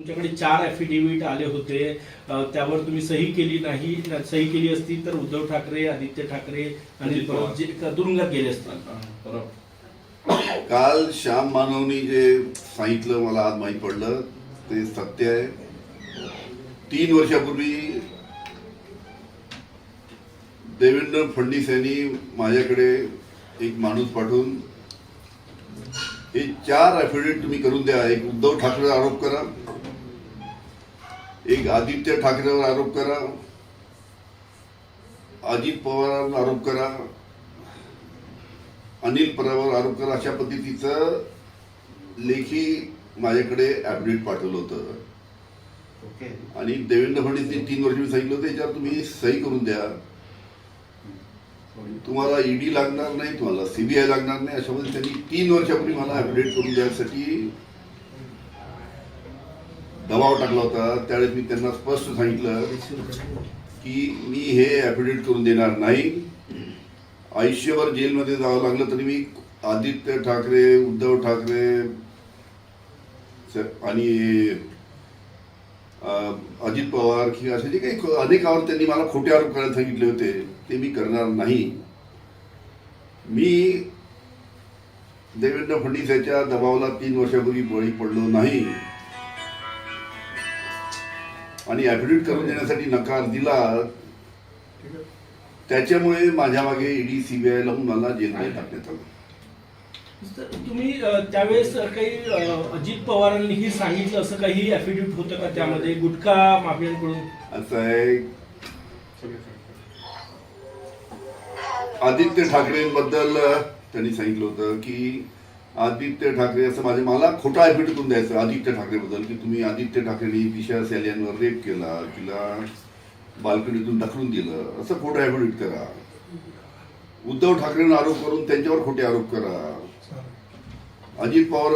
तुमच्याकडे चार ॲफिडेव्हिट आले होते. त्यावर तुम्ही सही केली नाही सही केली असती तर उद्धव ठाकरे आदित्य ठाकरे आणि. जे तुरुंगात गेले असते बरोबर. काल श्याम मानवनी जे सांगितलं मला आज माहीत पडलं ते सत्य आहे. तीन वर्षापूर्वी देवेंद्र फडणवीस यांनी माझ्याकडे एक माणूस पाठवून हे चार ॲफिडेविट तुम्ही करून द्या. एक उद्धव ठाकरेवर आरोप करा. एक आदित्य ठाकरेवर आरोप करा. अजित पवारांवर आरोप करा. अनिल परावर आरोप करा अशा पद्धतीचं लेखी माझ्याकडे ॲफिडेविट पाठवलं होतं. ओके. आणि देवेंद्र फडणवीसनी तीन वर्ष मी सांगितलं होतं याच्यावर तुम्ही सही करून द्या. तुम्हाला ईडी लागणार नाही तुम्हाला सीबीआय लागणार नाही अशा त्यांनी तीन वर्षापूर्वी मला ॲफिडेविट करून द्यायसाठी दबाव टाकला होता त्यावेळेस मी त्यांना स्पष्ट सांगितलं की मी हे ॲफिडेविट करून देणार नाही. आयुष्यभर जेलमध्ये जावं लागलं तरी मी आदित्य ठाकरे उद्धव ठाकरे आणि अजित पवार किंवा असे जे काही अनेक अनेकावर त्यांनी मला खोटे आरोप करायला सांगितले होते ते मी करणार नाही. मी देवेंद्र फडणवीस याच्या दबावाला तीन वर्षापूर्वी बळी पडलो नाही. आणि ॲफिडेविट करून देण्यासाठी नकार दिला त्याच्यामुळे माझ्या मागे ईडी सीबीआय लावून मला जेलमध्ये टाकण्यात आलं. तुम्ही त्यावेळेस काही अजित पवारांनीही सांगितलं असं काही ॲफिडेव्हिट होतं का त्यामध्ये? गुटखा माफियांकडून? असं आहे. आदित्य ठाकरेंबद्दल त्यांनी सांगितलं होतं की आदित्य ठाकरे असं माझे मला खोटा ॲफिडेविट करून द्यायचं आदित्य ठाकरेबद्दल की तुम्ही आदित्य ठाकरेंनी दिशा सॅलियांवर रेप केला तिला बाल्कनीतून ढकलून दिलं असं खोटं ॲफिडेविट करा उद्धव ठाकरेंना आरोप करून त्यांच्यावर खोटे आरोप करा. अजित पवार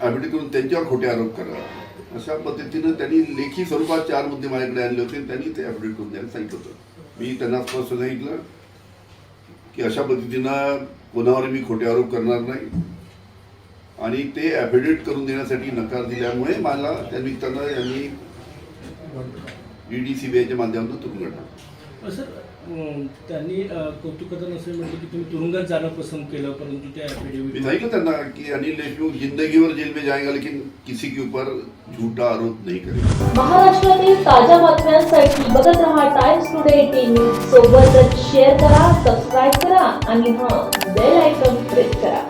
ॲफिडेविट करून त्यांच्यावर खोटे आरोप करा. अशा पद्धतीनं त्यांनी लेखी स्वरूपात चार मुद्दे माझ्याकडे आणले होते आणि त्यांनी ते ॲफिडेविट करून द्यायला सांगितलं होतं. मी त्यांना स्पष्ट सांगितलं की अशा पद्धतीनं कोणावर मी खोटे आरोप करणार नाही आणि ते ॲफिडेविट करून देण्यासाठी नकार दिल्यामुळे मला त्या निमित्तानं यांनी ईडी सीबीआयच्या माध्यमातून तुरुंगात टाकलं. सर त्यांनी कौतुकाचं असं म्हटलं की तुम्ही तुरुंगात जाणं पसंत केलं परंतु त्या ॲफिडेव्हिट सांगितलं त्यांना की अनिल देशमुख जिंदगी भर जेल में जाएगा लेकिन किसी के ऊपर झूठा आरोप नहीं करेगा। महाराष्ट्रातील ताज्या बातम्यांसाठी बघत रहा टाइम्स टुडे न्यूज सोबतच शेअर करा सबस्क्राईब करा आणि हां बेल आयकॉन प्रेस करा.